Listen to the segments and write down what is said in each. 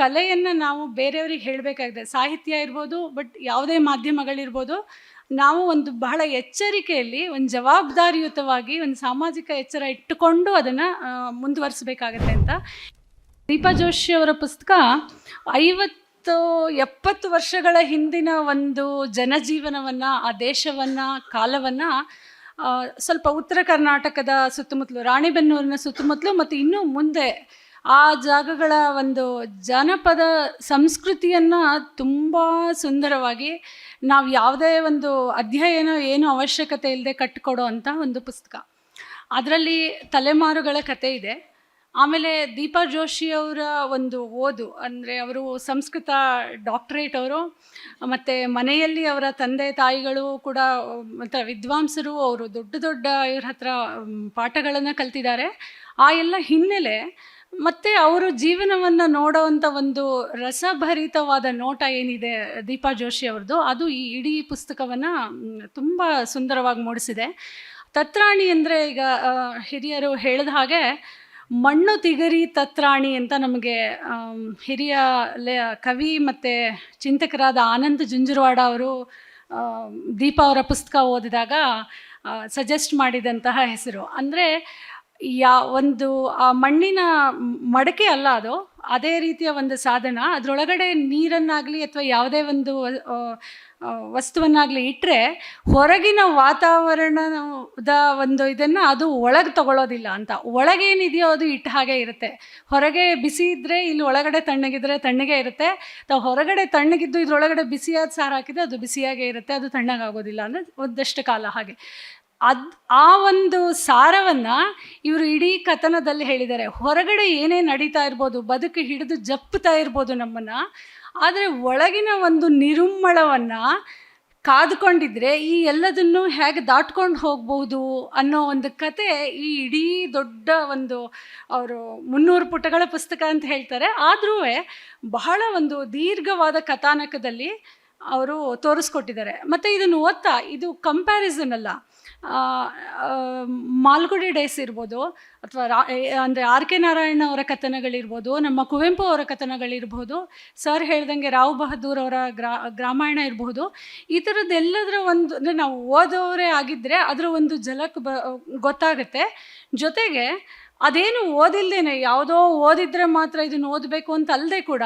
ಕಲೆಯನ್ನು ನಾವು ಬೇರೆಯವ್ರಿಗೆ ಹೇಳಬೇಕಾಗಿದೆ. ಸಾಹಿತ್ಯ ಇರ್ಬೋದು, ಬಟ್ ಯಾವುದೇ ಮಾಧ್ಯಮಗಳಿರ್ಬೋದು, ನಾವು ಒಂದು ಬಹಳ ಎಚ್ಚರಿಕೆಯಲ್ಲಿ, ಒಂದು ಜವಾಬ್ದಾರಿಯುತವಾಗಿ, ಒಂದು ಸಾಮಾಜಿಕ ಎಚ್ಚರ ಇಟ್ಟುಕೊಂಡು ಅದನ್ನು ಮುಂದುವರಿಸಬೇಕಾಗತ್ತೆ ಅಂತ. ದೀಪಾ ಜೋಶಿ ಅವರ ಪುಸ್ತಕ ಐವತ್ತು ಎಪ್ಪತ್ತು ವರ್ಷಗಳ ಹಿಂದಿನ ಒಂದು ಜನಜೀವನವನ್ನು, ಆ ದೇಶವನ್ನು, ಕಾಲವನ್ನು ಸ್ವಲ್ಪ ಉತ್ತರ ಕರ್ನಾಟಕದ ಸುತ್ತಮುತ್ತಲು ರಾಣಿಬೆನ್ನೂರಿನ ಸುತ್ತಮುತ್ತಲು, ಮತ್ತು ಇನ್ನೂ ಮುಂದೆ ಆ ಜಾಗಗಳ ಒಂದು ಜಾನಪದ ಸಂಸ್ಕೃತಿಯನ್ನು ತುಂಬ ಸುಂದರವಾಗಿ ನಾವು ಯಾವುದೇ ಒಂದು ಅಧ್ಯಯನ ಏನು ಅವಶ್ಯಕತೆ ಇಲ್ಲದೆ ಕಟ್ಟಿಕೊಡೋ ಅಂಥ ಒಂದು ಪುಸ್ತಕ. ಅದರಲ್ಲಿ ತಲೆಮಾರುಗಳ ಕತೆ ಇದೆ. ಆಮೇಲೆ ದೀಪಾ ಜೋಶಿ ಅವರ ಒಂದು ಓದು, ಅಂದರೆ ಅವರು ಸಂಸ್ಕೃತ ಡಾಕ್ಟ್ರೇಟ್ ಅವರು, ಮತ್ತು ಮನೆಯಲ್ಲಿ ಅವರ ತಂದೆ ತಾಯಿಗಳು ಕೂಡ, ಮತ್ತು ವಿದ್ವಾಂಸರು ಅವರು ದೊಡ್ಡ ದೊಡ್ಡ ಇವ್ರ ಹತ್ರ ಪಾಠಗಳನ್ನು ಕಲ್ತಿದ್ದಾರೆ. ಆ ಎಲ್ಲ ಹಿನ್ನೆಲೆ ಮತ್ತು ಅವರು ಜೀವನವನ್ನು ನೋಡೋವಂಥ ಒಂದು ರಸಭರಿತವಾದ ನೋಟ ಏನಿದೆ ದೀಪಾ ಜೋಶಿ ಅವ್ರದ್ದು, ಅದು ಈ ಇಡೀ ಪುಸ್ತಕವನ್ನು ತುಂಬ ಸುಂದರವಾಗಿ ಮೂಡಿಸಿದೆ. ತತ್ರಾಣಿ ಅಂದರೆ ಈಗ ಹಿರಿಯರು ಹೇಳಿದ ಹಾಗೆ ಮಣ್ಣು ತಿಗರಿ ತತ್ರಾಣಿ ಅಂತ ನಮಗೆ ಹಿರಿಯ ಕವಿ ಮತ್ತು ಚಿಂತಕರಾದ ಆನಂದ್ ಜುಂಜುರವಾಡ ಅವರು ದೀಪಾ ಅವರ ಪುಸ್ತಕ ಓದಿದಾಗ ಸಜೆಸ್ಟ್ ಮಾಡಿದಂತಹ ಹೆಸರು. ಅಂದರೆ ಯಾ, ಒಂದು, ಆ, ಮಣ್ಣಿನ ಮಡಕೆ ಅಲ್ಲ ಅದು, ಅದೇ ರೀತಿಯ ಒಂದು ಸಾಧನ. ಅದರೊಳಗಡೆ ನೀರನ್ನಾಗಲಿ ಅಥವಾ ಯಾವುದೇ ಒಂದು ವಸ್ತುವನ್ನಾಗಲಿ ಇಟ್ಟರೆ ಹೊರಗಿನ ವಾತಾವರಣದ ಒಂದು ಇದನ್ನು ಅದು ಒಳಗೆ ತಗೊಳ್ಳೋದಿಲ್ಲ ಅಂತ. ಒಳಗೇನಿದೆಯೋ ಅದು ಇಟ್ಟ ಹಾಗೆ ಇರುತ್ತೆ. ಹೊರಗೆ ಬಿಸಿ ಇದ್ದರೆ ಇಲ್ಲಿ ಒಳಗಡೆ ತಣ್ಣಗಿದ್ರೆ ತಣ್ಣಗೆ ಇರುತ್ತೆ. ಅಥವಾ ಹೊರಗಡೆ ತಣ್ಣಗಿದ್ದು ಇದರೊಳಗಡೆ ಬಿಸಿಯಾದ ಸಾರು ಹಾಕಿದ್ರೆ ಅದು ಬಿಸಿಯಾಗೇ ಇರುತ್ತೆ. ಅದು ತಣ್ಣಗಾಗೋದಿಲ್ಲ ಅಂದರೆ ಒಂದಷ್ಟು ಕಾಲ ಹಾಗೆ. ಅದು ಆ ಒಂದು ಸಾರವನ್ನು ಇವರು ಇಡೀ ಕಥನದಲ್ಲಿ ಹೇಳಿದ್ದಾರೆ. ಹೊರಗಡೆ ಏನೇ ನಡೀತಾ ಇರ್ಬೋದು, ಬದುಕು ಹಿಡಿದು ಜಪ್ತಾ ಇರ್ಬೋದು ನಮ್ಮನ್ನು, ಆದರೆ ಒಳಗಿನ ಒಂದು ನಿರುಮ್ಮಳವನ್ನು ಕಾದುಕೊಂಡಿದ್ರೆ ಈ ಎಲ್ಲದನ್ನು ಹೇಗೆ ದಾಟ್ಕೊಂಡು ಹೋಗ್ಬಹುದು ಅನ್ನೋ ಒಂದು ಕತೆ ಈ ಇಡೀ ದೊಡ್ಡ ಒಂದು ಅವರು ಮುನ್ನೂರು ಪುಟಗಳ ಪುಸ್ತಕ ಅಂತ ಹೇಳ್ತಾರೆ. ಆದರೂ ಬಹಳ ಒಂದು ದೀರ್ಘವಾದ ಕಥಾನಕದಲ್ಲಿ ಅವರು ತೋರಿಸ್ಕೊಟ್ಟಿದ್ದಾರೆ. ಮತ್ತು ಇದನ್ನು ಓದ್ತಾ, ಇದು ಕಂಪ್ಯಾರಿಸನ್ ಅಲ್ಲ. ಮಾಲ್ಗುಡಿ ಡೇಸ್ ಇರ್ಬೋದು, ಅಥವಾ ರಾ ಅಂದರೆ ಆರ್ ಕೆ ನಾರಾಯಣ ಅವರ ಕಥನಗಳಿರ್ಬೋದು, ನಮ್ಮ ಕುವೆಂಪು ಅವರ ಕಥನಗಳಿರ್ಬೋದು, ಸರ್ ಹೇಳ್ದಂಗೆ ರಾವ್ ಬಹದ್ದೂರ್ ಅವರ ಗ್ರಾ, ಗ್ರಾಮಾಯಣ ಇರಬಹುದು ಈ ಥರದ್ದೆಲ್ಲದರ ಒಂದು, ಅಂದರೆ ನಾವು ಓದೋರೇ ಆಗಿದ್ದರೆ ಅದರ ಒಂದು ಝಲಕ್ ಬ, ಗೊತ್ತಾಗುತ್ತೆ. ಜೊತೆಗೆ ಅದೇನು ಓದಿಲ್ದೇನೆ, ಯಾವುದೋ ಓದಿದ್ರೆ ಮಾತ್ರ ಇದನ್ನು ಓದಬೇಕು ಅಂತ ಅಲ್ಲದೆ ಕೂಡ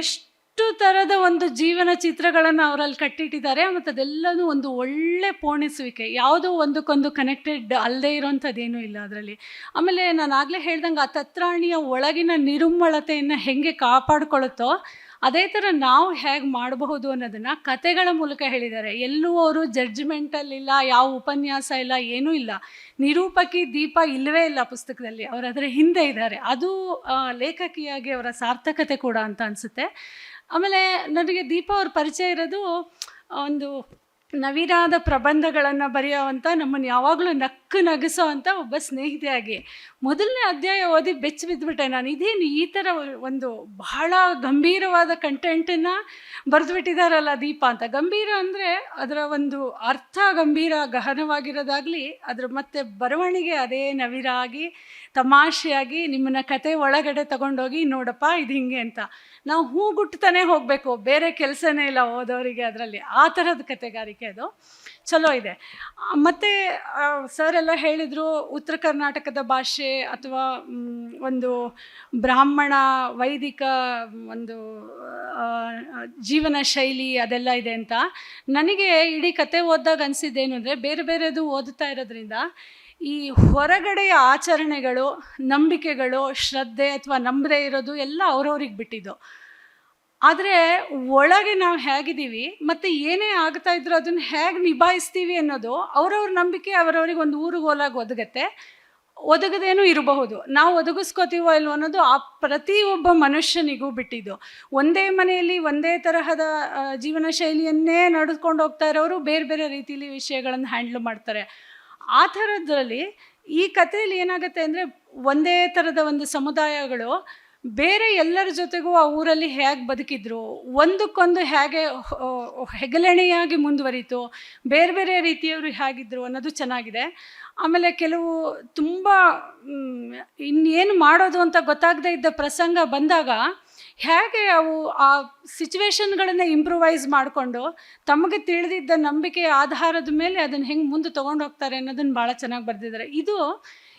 ಎಷ್ಟು ಥರದ ಒಂದು ಜೀವನ ಚಿತ್ರಗಳನ್ನು ಅವರಲ್ಲಿ ಕಟ್ಟಿಟ್ಟಿದ್ದಾರೆ. ಮತ್ತು ಅದೆಲ್ಲನೂ ಒಂದು ಒಳ್ಳೆ ಪೋಣಿಸುವಿಕೆ. ಯಾವುದೋ ಒಂದಕ್ಕೊಂದು ಕನೆಕ್ಟೆಡ್ ಅಲ್ಲದೆ ಇರೋಂಥದ್ದೇನೂ ಇಲ್ಲ ಅದರಲ್ಲಿ. ಆಮೇಲೆ ನಾನು ಆಗಲೇ ಹೇಳ್ದಂಗೆ ಆ ತತ್ರಾಣಿಯ ಒಳಗಿನ ನಿರುಮ್ಮಳತೆಯನ್ನು ಹೆಂಗೆ ಕಾಪಾಡ್ಕೊಳ್ಳುತ್ತೋ ಅದೇ ಥರ ನಾವು ಹೇಗೆ ಮಾಡಬಹುದು ಅನ್ನೋದನ್ನು ಕತೆಗಳ ಮೂಲಕ ಹೇಳಿದ್ದಾರೆ. ಎಲ್ಲೂ ಅವರು ಜಡ್ಜ್ಮೆಂಟಲ್ಲಿಲ್ಲ ಯಾವ ಉಪನ್ಯಾಸ ಇಲ್ಲ, ಏನೂ ಇಲ್ಲ. ನಿರೂಪಕಿ ದೀಪ ಇಲ್ಲವೇ ಇಲ್ಲ ಪುಸ್ತಕದಲ್ಲಿ. ಅವರು ಅದರ ಹಿಂದೆ ಇದ್ದಾರೆ. ಅದು ಲೇಖಕಿಯಾಗಿ ಅವರ ಸಾರ್ಥಕತೆ ಕೂಡ ಅಂತ ಅನಿಸುತ್ತೆ. ಆಮೇಲೆ ನನಗೆ ದೀಪ ಅವ್ರ ಪರಿಚಯ ಇರೋದು ಒಂದು ನವಿರಾದ ಪ್ರಬಂಧಗಳನ್ನು ಬರೆಯೋವಂಥ ನಮ್ಮನ್ನು ಯಾವಾಗಲೂ ನಕ್ಕು ನಗಿಸೋ ಅಂತ ಒಬ್ಬ ಸ್ನೇಹಿತೆಯಾಗಿ ಮೊದಲನೇ ಅಧ್ಯಾಯ ಓದಿ ಬೆಚ್ಚಿ ಬಿದ್ದುಬಿಟ್ಟೆ ನಾನು. ಇದೇನು ಈ ಥರ ಒಂದು ಬಹಳ ಗಂಭೀರವಾದ ಕಂಟೆಂಟನ್ನು ಬರೆದುಬಿಟ್ಟಿದ್ದಾರಲ್ಲ ದೀಪ ಅಂತ. ಗಂಭೀರ ಅಂದರೆ ಅದರ ಒಂದು ಅರ್ಥ ಗಂಭೀರ, ಗಹನವಾಗಿರೋದಾಗಲಿ ಅದರ ಮತ್ತೆ ಬರವಣಿಗೆ ಅದೇ ನವಿರಾಗಿ, ತಮಾಷೆಯಾಗಿ ನಿಮ್ಮನ್ನ ಕತೆ ಒಳಗಡೆ ತಗೊಂಡೋಗಿ ನೋಡಪ್ಪ ಇದು ಹಿಂಗೆ ಅಂತ. ನಾವು ಹೂ ಗುಟ್ತಾನೆ ಹೋಗಬೇಕು, ಬೇರೆ ಕೆಲಸನೇ ಇಲ್ಲ ಓದೋರಿಗೆ ಅದರಲ್ಲಿ. ಆ ಥರದ ಕತೆಗಾರಿಕೆ ಅದು. ಚಲೋ ಇದೆ. ಮತ್ತೆ ಸರ್ ಎಲ್ಲ ಹೇಳಿದ್ರು ಉತ್ತರ ಕರ್ನಾಟಕದ ಭಾಷೆ ಅಥವಾ ಒಂದು ಬ್ರಾಹ್ಮಣ, ವೈದಿಕ, ಒಂದು ಜೀವನ ಶೈಲಿ ಅದೆಲ್ಲ ಇದೆ ಅಂತ. ನನಗೆ ಇಡೀ ಕತೆ ಓದಿದಾಗ ಅನಿಸಿದ್ದೇನು ಅಂದರೆ ಬೇರೆ ಬೇರೆದು ಓದುತ್ತಾ ಇರೋದ್ರಿಂದ ಈ ಹೊರಗಡೆಯ ಆಚರಣೆಗಳು, ನಂಬಿಕೆಗಳು, ಶ್ರದ್ಧೆ ಅಥವಾ ನಂಬದೇ ಇರೋದು ಎಲ್ಲ ಅವ್ರವ್ರಿಗೆ ಬಿಟ್ಟಿದ್ದು. ಆದರೆ ಒಳಗೆ ನಾವು ಹೇಗಿದ್ದೀವಿ ಮತ್ತು ಏನೇ ಆಗ್ತಾ ಇದ್ರೂ ಅದನ್ನು ಹೇಗೆ ನಿಭಾಯಿಸ್ತೀವಿ ಅನ್ನೋದು ಅವರವ್ರ ನಂಬಿಕೆ, ಅವರವ್ರಿಗೆ ಒಂದು ಊರುಗೋಲಾಗಿ ಒದಗತ್ತೆ. ಒದಗದೇನೂ ಇರಬಹುದು. ನಾವು ಒದಗಿಸ್ಕೋತೀವೋ ಇಲ್ವೋ ಅನ್ನೋದು ಆ ಪ್ರತಿಯೊಬ್ಬ ಮನುಷ್ಯನಿಗೂ ಬಿಟ್ಟಿದ್ದು. ಒಂದೇ ಮನೆಯಲ್ಲಿ ಒಂದೇ ತರಹದ ಜೀವನ ಶೈಲಿಯನ್ನೇ ನಡೆದುಕೊಂಡು ಹೋಗ್ತಾ ಇರೋರು ಬೇರೆ ಬೇರೆ ರೀತಿಯಲ್ಲಿ ವಿಷಯಗಳನ್ನು ಹ್ಯಾಂಡ್ಲ್ ಮಾಡ್ತಾರೆ. ಆ ಥರದ್ರಲ್ಲಿ ಈ ಕಥೆಯಲ್ಲಿ ಏನಾಗುತ್ತೆ ಅಂದರೆ ಒಂದೇ ಥರದ ಒಂದು ಸಮುದಾಯಗಳು ಬೇರೆ ಎಲ್ಲರ ಜೊತೆಗೂ ಆ ಊರಲ್ಲಿ ಹೇಗೆ ಬದುಕಿದ್ರು, ಒಂದಕ್ಕೊಂದು ಹೇಗೆ ಹೆಗಲಣೆಯಾಗಿ ಮುಂದುವರಿತು, ಬೇರೆ ಬೇರೆ ರೀತಿಯವರು ಹೇಗಿದ್ರು ಅನ್ನೋದು ಚೆನ್ನಾಗಿದೆ. ಆಮೇಲೆ ಕೆಲವು ತುಂಬ ಇನ್ನೇನು ಮಾಡೋದು ಅಂತ ಗೊತ್ತಾಗದೇ ಇದ್ದ ಪ್ರಸಂಗ ಬಂದಾಗ, ಹೇಗೆ ಅವು ಆ ಸಿಚುವೇಶನ್ಗಳನ್ನು ಇಂಪ್ರೂವೈಸ್ ಮಾಡಿಕೊಂಡು ತಮಗೆ ತಿಳಿದಿದ್ದ ನಂಬಿಕೆಯ ಆಧಾರದ ಮೇಲೆ ಅದನ್ನು ಹೆಂಗೆ ಮುಂದೆ ತೊಗೊಂಡು ಹೋಗ್ತಾರೆ ಅನ್ನೋದನ್ನು ಭಾಳ ಚೆನ್ನಾಗಿ ಬರೆದಿದ್ದಾರೆ. ಇದು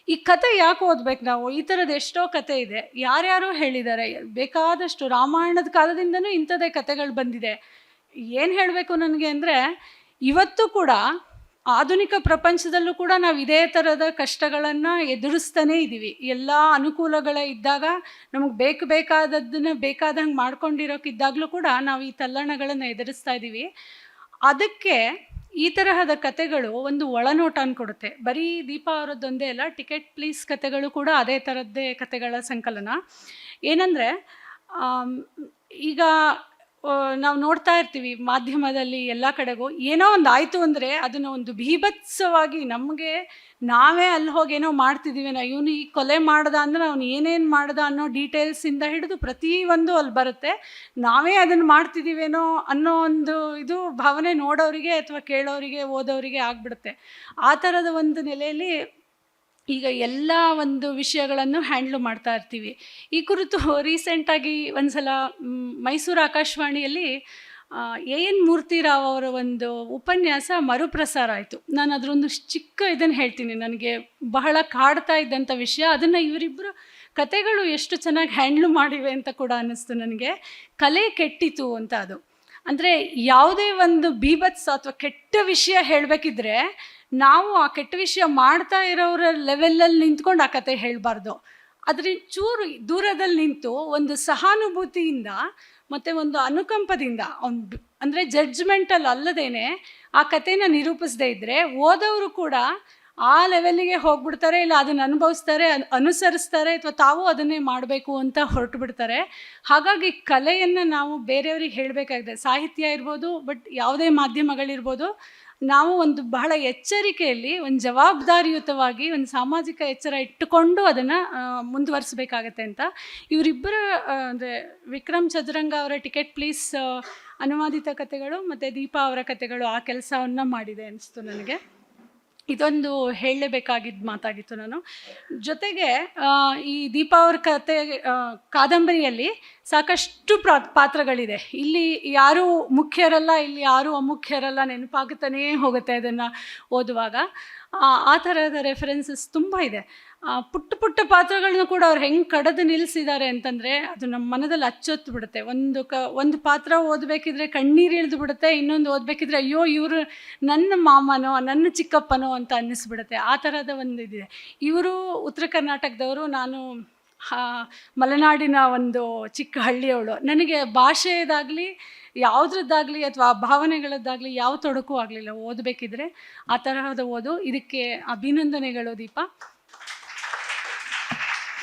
ಈ ಕತೆ ಯಾಕೆ ಓದ್ಬೇಕು ನಾವು? ಈ ಥರದ್ದು ಎಷ್ಟೋ ಕತೆ ಇದೆ. ಯಾರ್ಯಾರು ಹೇಳಿದ್ದಾರೆ. ಬೇಕಾದಷ್ಟು ರಾಮಾಯಣದ ಕಾಲದಿಂದನೂ ಇಂಥದ್ದೇ ಕತೆಗಳು ಬಂದಿದೆ. ಏನು ಹೇಳಬೇಕು ನನಗೆ ಅಂದರೆ, ಇವತ್ತು ಕೂಡ ಆಧುನಿಕ ಪ್ರಪಂಚದಲ್ಲೂ ಕೂಡ ನಾವು ಇದೇ ಥರದ ಕಷ್ಟಗಳನ್ನು ಎದುರಿಸ್ತಾನೇ ಇದ್ದೀವಿ ಎಲ್ಲ ಅನುಕೂಲಗಳೇ ಇದ್ದಾಗ, ನಮಗೆ ಬೇಕು ಬೇಕಾದದ್ದನ್ನು ಬೇಕಾದಂಗೆ ಮಾಡ್ಕೊಂಡಿರೋಕ್ಕಿದ್ದಾಗಲೂ ಕೂಡ ನಾವು ಈ ತಲ್ಲಣಗಳನ್ನು ಎದುರಿಸ್ತಾ ಇದ್ದೀವಿ ಅದಕ್ಕೆ ಈ ತರಹದ ಕತೆಗಳು ಒಂದು ಒಳನೋಟ ಕೊಡುತ್ತೆ. ಬರೀ ದೀಪ ಅವರದ್ದೊಂದೇ ಅಲ್ಲ, ಟಿಕೆಟ್ ಪ್ಲೀಸ್ ಕತೆಗಳು ಕೂಡ ಅದೇ ಥರದ್ದೇ ಕತೆಗಳ ಸಂಕಲನ. ಏನಂದರೆ ಈಗ ನಾವು ನೋಡ್ತಾ ಇರ್ತೀವಿ ಮಾಧ್ಯಮದಲ್ಲಿ ಎಲ್ಲ ಕಡೆಗೂ. ಏನೋ ಒಂದು ಆಯಿತು ಅಂದರೆ ಅದನ್ನು ಒಂದು ಭೀಭತ್ಸವಾಗಿ ನಮಗೆ ನಾವೇ ಅಲ್ಲಿ ಹೋಗಿ ಏನೋ ಮಾಡ್ತಿದ್ದೀವಿ ನಾ ಇವನು ಈ ಕೊಲೆ ಮಾಡ್ದ ಅಂದ್ರೆ ಅವ್ನು ಏನೇನು ಮಾಡ್ದ ಅನ್ನೋ ಡೀಟೇಲ್ಸಿಂದ ಹಿಡಿದು ಪ್ರತಿಯೊಂದು ಅಲ್ಲಿ ಬರುತ್ತೆ. ನಾವೇ ಅದನ್ನು ಮಾಡ್ತಿದ್ದೀವೇನೋ ಅನ್ನೋ ಒಂದು ಇದು ಭಾವನೆ ನೋಡೋರಿಗೆ ಅಥವಾ ಕೇಳೋರಿಗೆ, ಓದೋರಿಗೆ ಆಗ್ಬಿಡುತ್ತೆ. ಆ ಥರದ ಒಂದು ನೆಲೆಯಲ್ಲಿ ಈಗ ಎಲ್ಲ ಒಂದು ವಿಷಯಗಳನ್ನು ಹ್ಯಾಂಡ್ಲ್ ಮಾಡ್ತಾ ಇರ್ತೀವಿ. ಈ ಕುರಿತು ರೀಸೆಂಟಾಗಿ ಒಂದು ಸಲ ಮೈಸೂರು ಆಕಾಶವಾಣಿಯಲ್ಲಿ ಎ ಎನ್ ಮೂರ್ತಿರಾವ್ ಅವರ ಒಂದು ಉಪನ್ಯಾಸ ಮರುಪ್ರಸಾರ ಆಯಿತು. ನಾನು ಅದರೊಂದು ಚಿಕ್ಕ ಇದನ್ನು ಹೇಳ್ತೀನಿ. ನನಗೆ ಬಹಳ ಕಾಡ್ತಾ ಇದ್ದಂಥ ವಿಷಯ. ಅದನ್ನು ಇವರಿಬ್ಬರು ಕತೆಗಳು ಎಷ್ಟು ಚೆನ್ನಾಗಿ ಹ್ಯಾಂಡ್ಲ್ ಮಾಡಿವೆ ಅಂತ ಕೂಡ ಅನ್ನಿಸ್ತು ನನಗೆ. ಕಲೆ ಕೆಟ್ಟಿತು ಅಂತ ಅದು. ಅಂದರೆ ಯಾವುದೇ ಒಂದು ಬೀಭತ್ಸ ಅಥವಾ ಕೆಟ್ಟ ವಿಷಯ ಹೇಳಬೇಕಿದ್ರೆ ನಾವು ಆ ಕೆಟ್ಟ ವಿಷಯ ಮಾಡ್ತಾ ಇರೋರ ಲೆವೆಲಲ್ಲಿ ನಿಂತ್ಕೊಂಡು ಆ ಕತೆ ಹೇಳಬಾರ್ದು. ಅದ್ರ ಚೂರು ದೂರದಲ್ಲಿ ನಿಂತು ಒಂದು ಸಹಾನುಭೂತಿಯಿಂದ ಮತ್ತು ಒಂದು ಅನುಕಂಪದಿಂದ, ಅವ್ನು ಅಂದರೆ ಜಡ್ಜ್ಮೆಂಟಲ್ಲಿ ಅಲ್ಲದೇನೆ ಆ ಕಥೆನ ನಿರೂಪಿಸದೇ ಇದ್ದರೆ ಓದೋರು ಕೂಡ ಆ ಲೆವೆಲ್ಲಿಗೆ ಹೋಗ್ಬಿಡ್ತಾರೆ ಇಲ್ಲ ಅದನ್ನು ಅನುಭವಿಸ್ತಾರೆ, ಅನ್- ಅನುಸರಿಸ್ತಾರೆ ಅಥವಾ ತಾವು ಅದನ್ನೇ ಮಾಡಬೇಕು ಅಂತ ಹೊರಟು ಬಿಡ್ತಾರೆ ಹಾಗಾಗಿ ಕಲೆಯನ್ನು ನಾವು ಬೇರೆಯವ್ರಿಗೆ ಹೇಳಬೇಕಾಗಿದೆ. ಸಾಹಿತ್ಯ ಇರ್ಬೋದು ಬಟ್ ಯಾವುದೇ ಮಾಧ್ಯಮಗಳಿರ್ಬೋದು, ನಾವು ಒಂದು ಬಹಳ ಎಚ್ಚರಿಕೆಯಲ್ಲಿ, ಒಂದು ಜವಾಬ್ದಾರಿಯುತವಾಗಿ, ಒಂದು ಸಾಮಾಜಿಕ ಎಚ್ಚರ ಇಟ್ಟುಕೊಂಡು ಅದನ್ನು ಮುಂದುವರಿಸಬೇಕಾಗತ್ತೆ ಅಂತ. ಇವರಿಬ್ಬರ ಅಂದರೆ ವಿಕ್ರಮ್ ಚದುರಂಗ ಅವರ ಟಿಕೆಟ್ ಪ್ಲೀಸ್ ಅನುವಾದಿತ ಕಥೆಗಳು ಮತ್ತು ದೀಪಾ ಅವರ ಕಥೆಗಳು ಆ ಕೆಲಸವನ್ನು ಮಾಡಿದೆ ಅನಿಸ್ತು ನನಗೆ. ಇದೊಂದು ಹೇಳಲೇಬೇಕಾಗಿದ್ದ ಮಾತಾಗಿತ್ತು ನಾನು. ಜೊತೆಗೆ ಈ ದೀಪಾವರ ಕತೆ ಕಾದಂಬರಿಯಲ್ಲಿ ಸಾಕಷ್ಟು ಪ್ರಾ ಪಾತ್ರಗಳಿದೆ. ಇಲ್ಲಿ ಯಾರೂ ಮುಖ್ಯರಲ್ಲ ಇಲ್ಲಿ ಯಾರೂ ಅಮುಖ್ಯರಲ್ಲ ನೆನಪಾಗುತ್ತಾನೇ ಹೋಗುತ್ತೆ ಅದನ್ನು ಓದುವಾಗ. ಆ, ಥರದ ರೆಫರೆನ್ಸಸ್ ತುಂಬ ಇದೆ. ಪುಟ್ಟ ಪುಟ್ಟ ಪಾತ್ರಗಳನ್ನ ಕೂಡ ಅವ್ರು ಹೆಂಗೆ ಕಡದು ನಿಲ್ಲಿಸಿದ್ದಾರೆ ಅಂತಂದರೆ ಅದು ನಮ್ಮ ಮನದಲ್ಲಿ ಅಚ್ಚೊತ್ತು ಬಿಡುತ್ತೆ. ಒಂದು ಕ, ಒಂದು ಪಾತ್ರ ಓದಬೇಕಿದ್ರೆ ಕಣ್ಣೀರು ಇಳಿದು ಬಿಡುತ್ತೆ, ಇನ್ನೊಂದು ಓದಬೇಕಿದ್ರೆ ಅಯ್ಯೋ ಇವರು ನನ್ನ ಮಾಮನೋ, ನನ್ನ ಚಿಕ್ಕಪ್ಪನೋ ಅಂತ ಅನ್ನಿಸ್ಬಿಡುತ್ತೆ. ಆ ಥರದ ಒಂದು ಇದಿದೆ. ಇವರು ಉತ್ತರ ಕರ್ನಾಟಕದವರು, ನಾನು ಮಲೆನಾಡಿನ ಒಂದು ಚಿಕ್ಕ ಹಳ್ಳಿಯವಳು. ನನಗೆ ಭಾಷೆಯದಾಗಲಿ ಯಾವುದ್ರದ್ದಾಗಲಿ ಅಥವಾ ಭಾವನೆಗಳದ್ದಾಗಲಿ ಯಾವ ತೊಡಕು ಆಗಲಿಲ್ಲ. ಓದಬೇಕಿದ್ರೆ ಆ ತರಹದ ಓದು. ಇದಕ್ಕೆ ಅಭಿನಂದನೆಗಳು ದೀಪ.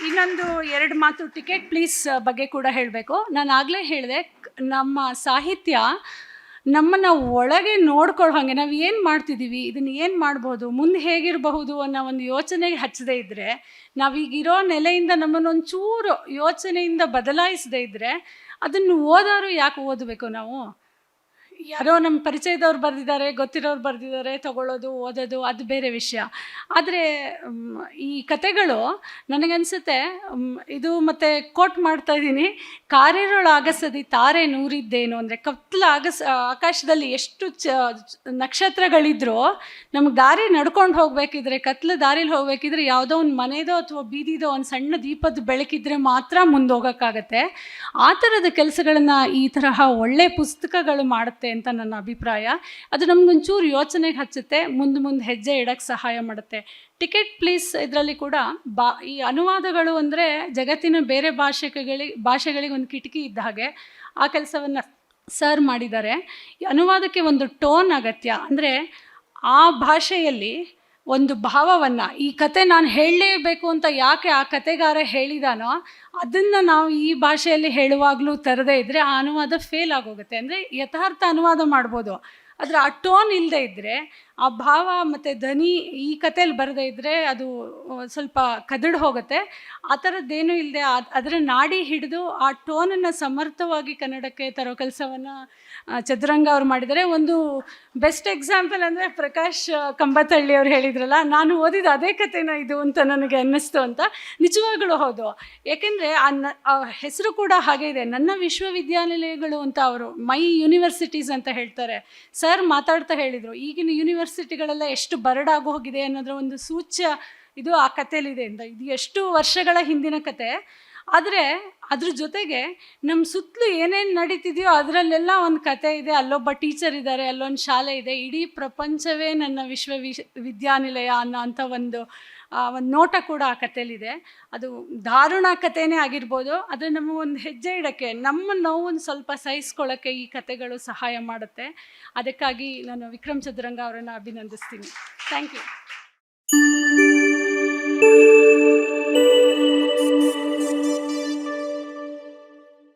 ಇನ್ನೊಂದು ಎರಡು ಮಾತು ಟಿಕೆಟ್ ಪ್ಲೀಸ್ ಬಗ್ಗೆ ಕೂಡ ಹೇಳಬೇಕು. ನಾನು ಆಗಲೇ ಹೇಳಿದೆ ನಮ್ಮ ಸಾಹಿತ್ಯ ನಮ್ಮನ್ನು ಒಳಗೆ ನೋಡ್ಕೊಳ್ಳೋ ಹಾಗೆ, ನಾವು ಏನು ಮಾಡ್ತಿದ್ದೀವಿ ಇದನ್ನು ಏನು ಮಾಡ್ಬೋದು, ಮುಂದೆ ಹೇಗಿರಬಹುದು ಅನ್ನೋ ಒಂದು ಯೋಚನೆಗೆ ಹಚ್ಚದೇ ಇದ್ದರೆ ನಾವೀಗಿರೋ ನೆಲೆಯಿಂದ ನಮ್ಮನ್ನು ಒಂಚೂರು ಯೋಚನೆಯಿಂದ ಬದಲಾಯಿಸದೇ ಇದ್ದರೆ ಅದನ್ನು ಓದಾರು ಯಾಕೆ ಓದಬೇಕು ನಾವು? ಯಾರೋ ನಮ್ಮ ಪರಿಚಯದವ್ರು ಬರೆದಿದ್ದಾರೆ, ಗೊತ್ತಿರೋರು ಬರೆದಿದ್ದಾರೆ, ತಗೊಳ್ಳೋದು, ಓದೋದು, ಅದು ಬೇರೆ ವಿಷಯ. ಆದರೆ ಈ ಕತೆಗಳು ನನಗನ್ಸುತ್ತೆ ಇದು ಮತ್ತೆ ಕೋಟ್ ಮಾಡ್ತಾ ಇದ್ದೀನಿ ಕಾರಿರೊಳಾಗಸದಿ ತಾರೆ ನೂರಿದ್ದೇನು ಅಂದರೆ ಕತ್ತಲ ಆಗಸ ಆಕಾಶದಲ್ಲಿ ಎಷ್ಟು ಚ ನಕ್ಷತ್ರಗಳಿದ್ರೂ ನಮ್ಗೆ ದಾರಿ ನಡ್ಕೊಂಡು ಹೋಗಬೇಕಿದ್ರೆ, ಕತ್ಲ ದಾರಿಲಿ ಹೋಗಬೇಕಿದ್ರೆ ಯಾವುದೋ ಒಂದು ಮನೆದೋ ಅಥವಾ ಬೀದಿದೋ ಒಂದು ಸಣ್ಣ ದೀಪದ ಬೆಳಕಿದ್ರೆ ಮಾತ್ರ ಮುಂದೆ ಹೋಗೋಕ್ಕಾಗತ್ತೆ. ಆ ಥರದ ಕೆಲಸಗಳನ್ನು ಈ ತರಹ ಒಳ್ಳೆ ಪುಸ್ತಕಗಳು ಮಾಡುತ್ತೆ ಅಂತ ನನ್ನ ಅಭಿಪ್ರಾಯ. ಅದು ನಮ್ಗೊಂಚೂರು ಯೋಚನೆಗೆ ಹಚ್ಚುತ್ತೆ, ಮುಂದೆ ಮುಂದೆ ಹೆಜ್ಜೆ ಇಡಕ್ಕೆ ಸಹಾಯ ಮಾಡುತ್ತೆ. ಟಿಕೆಟ್ ಪ್ಲೀಸ್ ಇದರಲ್ಲಿ ಕೂಡ ಬಾ, ಈ ಅನುವಾದಗಳು ಅಂದರೆ ಜಗತ್ತಿನ ಬೇರೆ ಭಾಷೆಗಳಿಗೆ ಭಾಷೆಗಳಿಗೆ ಒಂದು ಕಿಟಕಿ ಇದ್ದ ಹಾಗೆ ಆ ಕೆಲಸವನ್ನು ಸರ್ ಮಾಡಿದ್ದಾರೆ. ಅನುವಾದಕ್ಕೆ ಒಂದು ಟೋನ್ ಅಗತ್ಯ. ಅಂದರೆ ಆ ಭಾಷೆಯಲ್ಲಿ ಒಂದು ಭಾವವನ್ನು. ಈ ಕತೆ ನಾನು ಹೇಳಲೇಬೇಕು ಅಂತ ಯಾಕೆ ಆ ಕತೆಗಾರ ಹೇಳಿದಾನೋ, ಅದನ್ನು ನಾವು ಈ ಭಾಷೆಯಲ್ಲಿ ಹೇಳುವಾಗಲೂ ತರದೇ ಇದ್ದರೆ ಆ ಅನುವಾದ ಫೇಲ್ ಆಗೋಗುತ್ತೆ. ಅಂದರೆ ಯಥಾರ್ಥ ಅನುವಾದ ಮಾಡ್ಬೋದು. ಆದರೆ ಆ ಟೋನ್ ಇಲ್ಲದೆ ಇದ್ದರೆ ಆ ಭಾವ ಮತ್ತು ಧ್ವನಿ ಈ ಕಥೆಯಲ್ಲಿ ಬರದೇ ಇದ್ದರೆ ಅದು ಸ್ವಲ್ಪ ಕದಡು ಹೋಗುತ್ತೆ. ಆ ಥರದ್ದೇನೂ ಇಲ್ಲದೆ ಅದರ ನಾಡಿ ಹಿಡಿದು ಆ ಟೋನನ್ನು ಸಮರ್ಥವಾಗಿ ಕನ್ನಡಕ್ಕೆ ತರೋ ಕೆಲಸವನ್ನು ಚದುರಂಗ ಅವ್ರು ಮಾಡಿದರೆ. ಒಂದು ಬೆಸ್ಟ್ ಎಕ್ಸಾಂಪಲ್ ಅಂದರೆ ಪ್ರಕಾಶ್ ಕಂಬತಳ್ಳಿ ಅವ್ರು ಹೇಳಿದ್ರಲ್ಲ, ನಾನು ಓದಿದ ಅದೇ ಕಥೆನ ಇದು ಅಂತ ನನಗೆ ಅನ್ನಿಸ್ತು ಅಂತ. ನಿಜವಾಗ್ಲೂ ಹೌದು. ಏಕೆಂದರೆ ಆ ಹೆಸರು ಕೂಡ ಹಾಗೆ ಇದೆ. ನನ್ನ ವಿಶ್ವವಿದ್ಯಾನಿಲಯಗಳು ಅಂತ ಅವರು, ಮೈ ಯೂನಿವರ್ಸಿಟೀಸ್ ಅಂತ ಹೇಳ್ತಾರೆ. ಸರ್ ಮಾತಾಡ್ತಾ ಹೇಳಿದರು. ಈಗಿನ ಯೂನಿವರ್ಸಿಟಿಗಳೆಲ್ಲ ಎಷ್ಟು ಬರಡಾಗಿ ಹೋಗಿದೆ ಅನ್ನೋದ್ರ ಒಂದು ಸೂಚ್ಯ ಇದು ಆ ಕಥೆಯಲ್ಲಿದೆ ಅಂತ. ಇದು ಎಷ್ಟು ವರ್ಷಗಳ ಹಿಂದಿನ ಕತೆ ಆದರೆ ಅದ್ರ ಜೊತೆಗೆ ನಮ್ಮ ಸುತ್ತಲೂ ಏನೇನು ನಡೀತಿದೆಯೋ ಅದರಲ್ಲೆಲ್ಲ ಒಂದು ಕತೆ ಇದೆ. ಅಲ್ಲೊಬ್ಬ ಟೀಚರ್ ಇದ್ದಾರೆ ಅಲ್ಲೊಂದು ಶಾಲೆ ಇದೆ. ಇಡೀ ಪ್ರಪಂಚವೇ ನನ್ನ ವಿಶ್ವ ವಿದ್ಯಾನಿಲಯ ಅನ್ನೋ ಅಂಥ ಒಂದು ಒಂದು ನೋಟ ಕೂಡ ಆ ಕಥೆಯಲ್ಲಿದೆ. ಅದು ದಾರುಣ ಕಥೆನೇ ಆಗಿರ್ಬೋದು. ಅದು ನಮ್ಮ ಒಂದು ಹೆಜ್ಜೆ ಇಡೋಕ್ಕೆ, ನಮ್ಮ ನೋವನ್ನು ಸ್ವಲ್ಪ ಸಹಿಸ್ಕೊಳ್ಳೋಕ್ಕೆ ಈ ಕಥೆಗಳು ಸಹಾಯ ಮಾಡುತ್ತೆ. ಅದಕ್ಕಾಗಿ ನಾನು ವಿಕ್ರಮ್ ಚದುರಂಗ ಅವರನ್ನು ಅಭಿನಂದಿಸ್ತೀನಿ. Thank you.